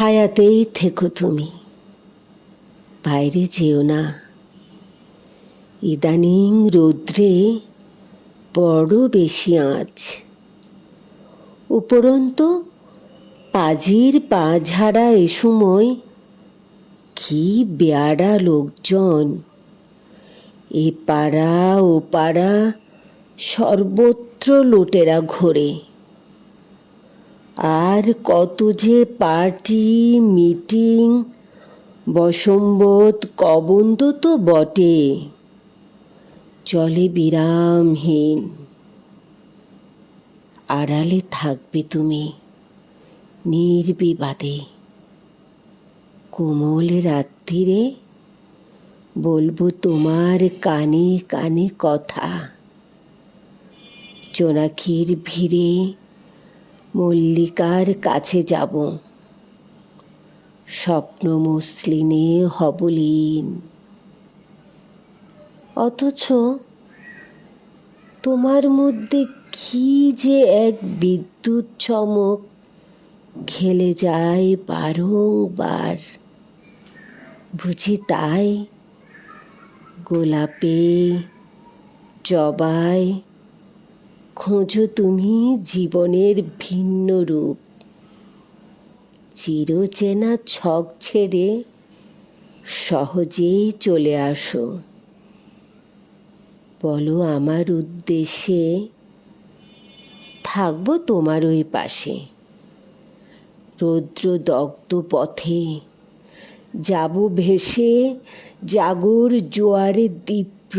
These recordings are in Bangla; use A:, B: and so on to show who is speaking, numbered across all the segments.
A: ছায়াতেই থেকো তুমি। বাইরে যেও না। ইদানিং রৌদ্রে বড় বেশি আঁচ। উপরন্ত পাজির পা ঝাড়া এ সময় কি বেয়ারা লোকজন। এ পাড়া ও পাড়া সর্বত্র লোটেরা ঘোরে। আর কত যে পার্টি, মিটিং, বসম্বত কবন্দ তো বটে। চলে বিরামহীন। আড়ালে থাকবে তুমি নির্বিবাদে। কোমল রাত্রিরে বলব তোমার কানে কানে কথা। জোনাকির ভিড়ে মল্লিকার কাছে যাব। স্বপ্ন মসলিনে হবলীন। অথচ তোমার মধ্যে কি যে এক বিদ্যুৎ চমক খেলে যায় বারংবার। বুঝি তাই গোলাপে জবায় খোঁজো তুমি জীবনের ভিন্ন রূপ। চিরচেনা ছক ছেড়ে সহজেই চলে আসো। বলো আমার উদ্দেশ্যে, থাকব তোমার ওই পাশে। রৌদ্র দগ্ধ পথে যাব ভেসে, জাগর জোয়ারে দীপ্র।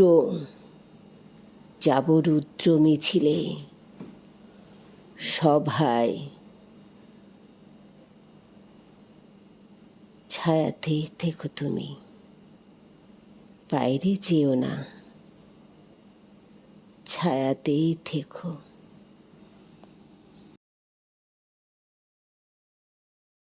A: যাব রুদ্র মিছিলে সভায় ছায়াতে থেকো তুমি। বাইরে যেও না। ছায়াতেই থেকো।